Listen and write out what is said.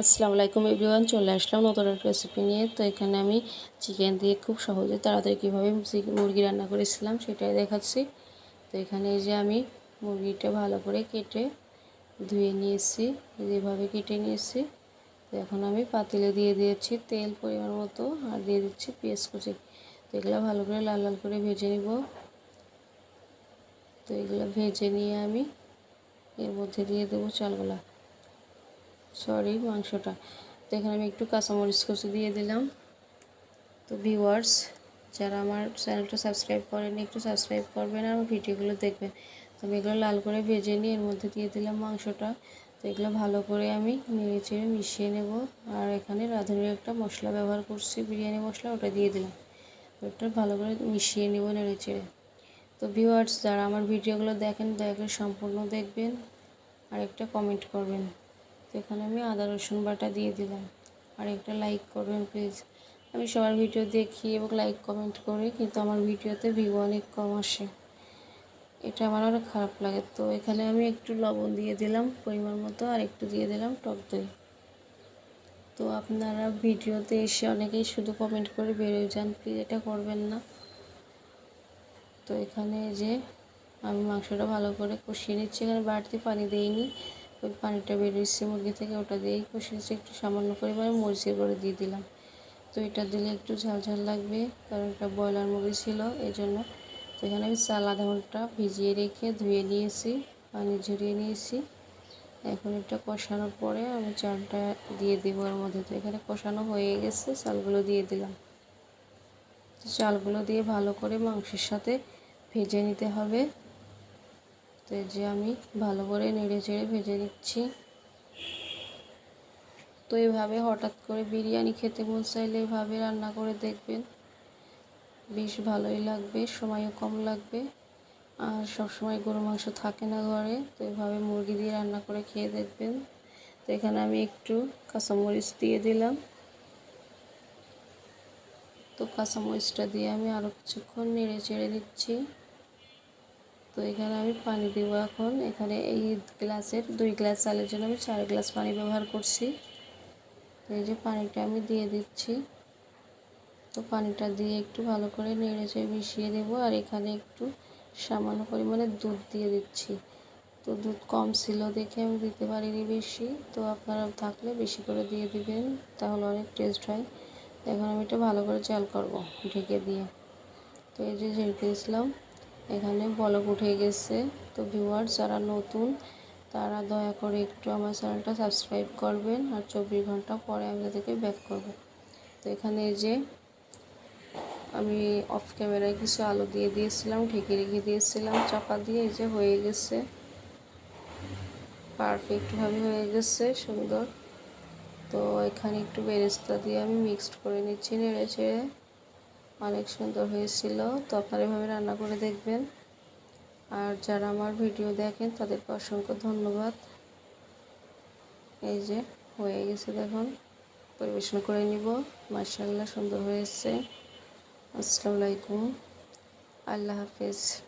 আসসালামু আলাইকুম এভরিওয়ান, চলে আসলাম নতুন একটা রেসিপি নিয়ে। তো এখানে আমি চিকেন দিয়ে খুব সহজে তাড়াতাড়ি কীভাবে মুরগি রান্না করেছিলাম সেটাই দেখাচ্ছি। তো এখানে যে আমি মুরগিটা ভালো করে কেটে ধুয়ে নিয়েছি, যেভাবে কেটে নিয়েছি। তো এখন আমি পাতিলে দিয়ে দিয়েছি তেল পরিমাণ মতো আর দিয়ে দিচ্ছি পেঁয়াজ কুচি। তো এগুলো ভালো করে লাল লাল করে ভেজে নিব। তো এগুলো ভেজে নিয়ে আমি এর মধ্যে দিয়ে দেবো চালগুলা। সরি, মাংসটা। তো এখানে আমি একটু কাঁচামরিচ কষে দিয়ে দিলাম। তো ভিউয়ার্স যারা আমার চ্যানেলটা সাবস্ক্রাইব করেন একটু সাবস্ক্রাইব করবেন আর আমার ভিডিওগুলো দেখবেন। তো আমি এগুলো লাল করে ভেজে নিয়ে এর মধ্যে দিয়ে দিলাম মাংসটা। তো এগুলো ভালো করে আমি নেড়ে চেড়ে মিশিয়ে নেব। আর এখানে রাঁধুনির একটা মশলা ব্যবহার করছি, বিরিয়ানি মশলা, ওটা দিয়ে দিলাম। ওটা ভালো করে মিশিয়ে নেব নেড়ে চেড়ে। তো ভিউয়ার্স যারা আমার ভিডিওগুলো দেখেন, দয়া করে সম্পূর্ণ দেখবেন। আর একটা কমেন্ট করবেন। এখানে আমি আদা, রসুন বাটা দিয়ে দিলাম। আর একটা লাইক করবেন প্লিজ আমি সবার ভিডিও দেখি এবং লাইক কমেন্ট করি, কিন্তু আমার ভিডিওতে ভিউ অনেক কম আসে। এটা আমার অনেক খারাপ লাগে। তো এখানে আমি একটু লবণ দিয়ে দিলাম, পরিমাণ মতো, আর একটু দিয়ে দিলাম টক দই। তো আপনারা ভিডিওতে এসে অনেকেই শুধু কমেন্ট করে বেরোয় যান প্লিজ এটা করবেন না। তো এখানে যে আমি মাংসটা ভালো করে কষিয়ে নিচ্ছি, এখানে বাড়তি পানি দিইনি। পানিটা বেরিয়েছে মুরগি থেকে ওটা দিয়েই কষিয়েছি একটু সামান্য পরিমাণে মরিচের করে দিয়ে দিলাম। তো এটা দিলে একটু ঝাল ঝাল লাগবে, কারণ এটা ব্রয়লার মুরগি ছিল এই জন্য তো এখানে আমি চাল আধা ঘণ্টা ভিজিয়ে রেখে ধুয়ে নিয়েছি, পানি ঝরিয়ে নিয়েছি। এখন এটা কষানোর পরে আমি চালটা দিয়ে দেবো ওর মধ্যে। তো এখানে কষানো হয়ে গেছে, চালগুলো দিয়ে দিলাম। চালগুলো দিয়ে ভালো করে মাংসের সাথে ভেজে নিতে হবে। তো যে আমি ভালো করে নেড়ে চেড়ে ভেজে নিচ্ছি। তো এভাবে হঠাৎ করে বিরিয়ানি খেতে মন চাইলে এভাবে রান্না করে দেখবেন। বেশ ভালোই লাগবে, সময়ও কম লাগবে। আর সবসময় গরু মাংস থাকে না ঘরে, তো এভাবে মুরগি দিয়ে রান্না করে খেয়ে দেখবেন। তো এখানে আমি একটু কাঁচামরিচ দিয়ে দিলাম। তো কাঁচামরিচটা দিয়ে আমি আরও কিছুক্ষণ নেড়ে চেড়ে নিচ্ছি। তো এখানে আমি পানি দেবো এখন। এখানে এই গ্লাসের দুই গ্লাস চালের জন্য আমি চার গ্লাস পানি ব্যবহার করছি। এই যে পানিটা আমি দিয়ে দিচ্ছি। তো পানিটা দিয়ে একটু ভালো করে নেড়ে চেড়ে মিশিয়ে দেবো আর এখানে একটু সামান্য পরিমাণে দুধ দিয়ে দিচ্ছি। তো দুধ কম ছিল দেখে আমি দিতে পারিনি বেশি। তো আপনারা থাকলে বেশি করে দিয়ে দিবেন, তাহলে অনেক টেস্ট হয়। এখন আমি এটা ভালো করে চাল করব ঢেকে দিয়ে। তো এই যে ঝেড়ে দিয়েছিলাম। এখানে বলক উঠে গেছে। তো ভিউয়ার যারা নতুন, তারা দয়া করে একটু আমার চ্যানেলটা সাবস্ক্রাইব করবেন আর চব্বিশ ঘণ্টা পরে আমি তাদেরকে ব্যাক করব। তো এখানে যে আমি অফ ক্যামেরায় কিছু আলো দিয়ে দিয়েছিলাম, ঢেকে রেখে দিয়েছিলাম, চাপা দিয়ে এই যে হয়ে গেছে। পারফেক্টভাবে হয়ে গেছে, সুন্দর। তো এখানে একটু বেরেস্তা দিয়ে আমি মিক্সড করে নিচ্ছি নেড়ে চেড়ে অনেক সুন্দর হয়েছিল। তো আপনারা এভাবে রান্না করে দেখবেন। আর যারা আমার ভিডিও দেখেন, তাদেরকে অসংখ্য ধন্যবাদ। এই যে, হয়ে গেছে দেখুন। পরিবেশন করে নিব। মার্শাল্লাহ সুন্দর হয়েছে। আসসালামু আলাইকুম। আল্লাহ হাফেজ।